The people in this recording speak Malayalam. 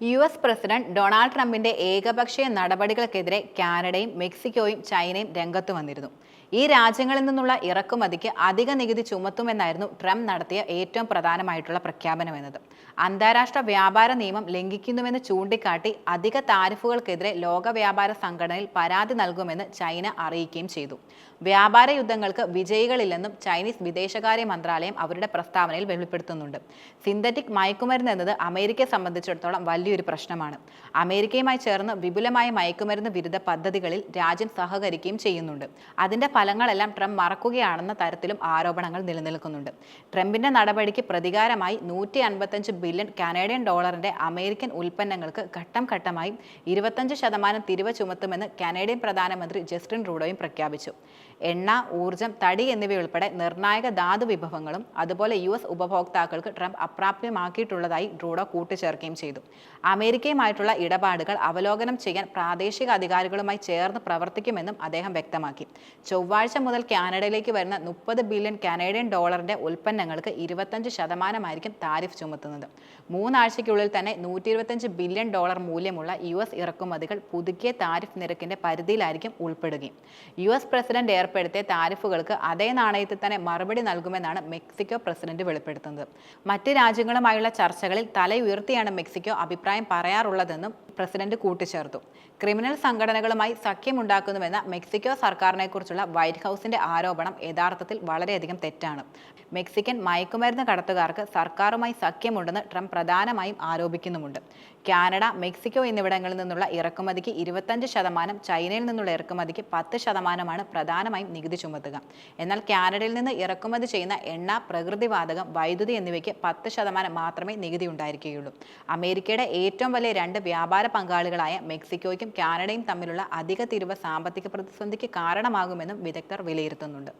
യു എസ് പ്രസിഡന്റ് ഡൊണാൾഡ് ട്രംപിന്റെ ഏകപക്ഷീയ നടപടികൾക്കെതിരെ കാനഡയും മെക്സിക്കോയും ചൈനയും രംഗത്ത് വന്നിരുന്നു. ഈ രാജ്യങ്ങളിൽ നിന്നുള്ള ഇറക്കുമതിക്ക് അധിക നികുതി ചുമത്തുമെന്നായിരുന്നു ട്രംപ് നടത്തിയ ഏറ്റവും പ്രധാനമായിട്ടുള്ള പ്രഖ്യാപനം എന്നത്. അന്താരാഷ്ട്ര വ്യാപാര നിയമം ലംഘിക്കുന്നുവെന്ന് ചൂണ്ടിക്കാട്ടി അധിക താരിഫുകൾക്കെതിരെ ലോക വ്യാപാര സംഘടനയിൽ പരാതി നൽകുമെന്ന് ചൈന അറിയിക്കുകയും ചെയ്തു. വ്യാപാര യുദ്ധങ്ങൾക്ക് വിജയികളില്ലെന്നും ചൈനീസ് വിദേശകാര്യ മന്ത്രാലയം അവരുടെ പ്രസ്താവനയിൽ വെളിപ്പെടുത്തുന്നുണ്ട്. സിന്തറ്റിക് മയക്കുമരുന്ന് എന്നത് അമേരിക്കയെ സംബന്ധിച്ചിടത്തോളം വലിയൊരു പ്രശ്നമാണ്. അമേരിക്കയുമായി ചേർന്ന് വിപുലമായ മയക്കുമരുന്ന് വിരുദ്ധ പദ്ധതികളിൽ രാജ്യം സഹകരിക്കുകയും ചെയ്യുന്നുണ്ട്. അതിന്റെ ഫലങ്ങളെല്ലാം ട്രംപ് മറക്കുകയാണെന്ന തരത്തിലും ആരോപണങ്ങൾ നിലനിൽക്കുന്നുണ്ട്. ട്രംപിന്റെ നടപടിക്ക് പ്രതികാരമായി നൂറ്റി അൻപത്തഞ്ച് ബില്യൺ കനേഡിയൻ ഡോളറിന്റെ അമേരിക്കൻ ഉൽപ്പന്നങ്ങൾക്ക് ഘട്ടം ഘട്ടമായി ഇരുപത്തഞ്ച് ശതമാനം തിരിവ് ചുമത്തുമെന്ന് കനേഡിയൻ പ്രധാനമന്ത്രി ജസ്റ്റിൻ ട്രൂഡോയും പ്രഖ്യാപിച്ചു. എണ്ണ ഊർജം തടി എന്നിവയുൾപ്പെടെ നിർണായക ധാതു വിഭവങ്ങളും അതുപോലെ യു എസ് ഉപഭോക്താക്കൾക്ക് ട്രംപ് അപ്രാപ്യമാക്കിയിട്ടുള്ളതായി ട്രൂഡോ കൂട്ടിച്ചേർക്കുകയും ചെയ്തു. അമേരിക്കയുമായിട്ടുള്ള ഇടപാടുകൾ അവലോകനം ചെയ്യാൻ പ്രാദേശിക അധികാരികളുമായി ചേർന്ന് പ്രവർത്തിക്കുമെന്നും അദ്ദേഹം വ്യക്തമാക്കി. ചൊവ്വാഴ്ച മുതൽ കാനഡയിലേക്ക് വരുന്ന മുപ്പത് ബില്യൺ കനേഡിയൻ ഡോളറിന്റെ ഉൽപ്പന്നങ്ങൾക്ക് ഇരുപത്തഞ്ച് ശതമാനമായിരിക്കും താരിഫ് ചുമത്തുന്നത്. മൂന്നാഴ്ചയ്ക്കുള്ളിൽ തന്നെ നൂറ്റി ഇരുപത്തഞ്ച് ബില്യൺ ഡോളർ മൂല്യമുള്ള യു എസ് ഇറക്കുമതികൾ പുതുക്കിയ താരിഫ് നിരക്കിന്റെ പരിധിയിലായിരിക്കും ഉൾപ്പെടുകയും. യു എസ് പ്രസിഡന്റ് ഏർപ്പെടുത്തിയ താരിഫുകൾക്ക് അതേ നാണയത്തിൽ തന്നെ മറുപടി നൽകുമെന്നാണ് മെക്സിക്കോ പ്രസിഡന്റ് വെളിപ്പെടുത്തുന്നത്. മറ്റ് രാജ്യങ്ങളുമായുള്ള ചർച്ചകളിൽ തലയുയർത്തിയാണ് മെക്സിക്കോ അഭിപ്രായം പറയാറുള്ളതെന്നും പ്രസിഡന്റ് കൂട്ടിച്ചേർത്തു. ക്രിമിനൽ സംഘടനകളുമായി സഖ്യമുണ്ടാക്കുന്നുവെന്ന മെക്സിക്കോ സർക്കാരിനെക്കുറിച്ചുള്ള വൈറ്റ് ഹൗസിന്റെ ആരോപണം യഥാർത്ഥത്തിൽ വളരെയധികം തെറ്റാണ്. മെക്സിക്കൻ മയക്കുമരുന്ന് കടത്തുകാർക്ക് സർക്കാരുമായി സഖ്യമുണ്ടെന്ന് ട്രംപ് പ്രധാനമായും ആരോപിക്കുന്നുമുണ്ട്. കാനഡ മെക്സിക്കോ എന്നിവിടങ്ങളിൽ നിന്നുള്ള ഇറക്കുമതിക്ക് ഇരുപത്തഞ്ച് ശതമാനം ചൈനയിൽ നിന്നുള്ള ഇറക്കുമതിക്ക് പത്ത് ശതമാനമാണ് പ്രധാനമായും നികുതി ചുമത്തുക. എന്നാൽ കാനഡയിൽ നിന്ന് ഇറക്കുമതി ചെയ്യുന്ന എണ്ണ പ്രകൃതിവാതകം വൈദ്യുതി എന്നിവയ്ക്ക് പത്ത് ശതമാനം മാത്രമേ നികുതി ഉണ്ടായിരിക്കുകയുള്ളൂ. അമേരിക്കയുടെ ഏറ്റവും വലിയ രണ്ട് വ്യാപാര പങ്കാളികളായ മെക്സിക്കോയ്ക്കും കാനഡയും തമ്മിലുള്ള അധിക തിരിവ് സാമ്പത്തിക പ്രതിസന്ധിക്ക് കാരണമാകുമെന്നും വിദഗ്ധർ വിലയിരുത്തുന്നുണ്ട്.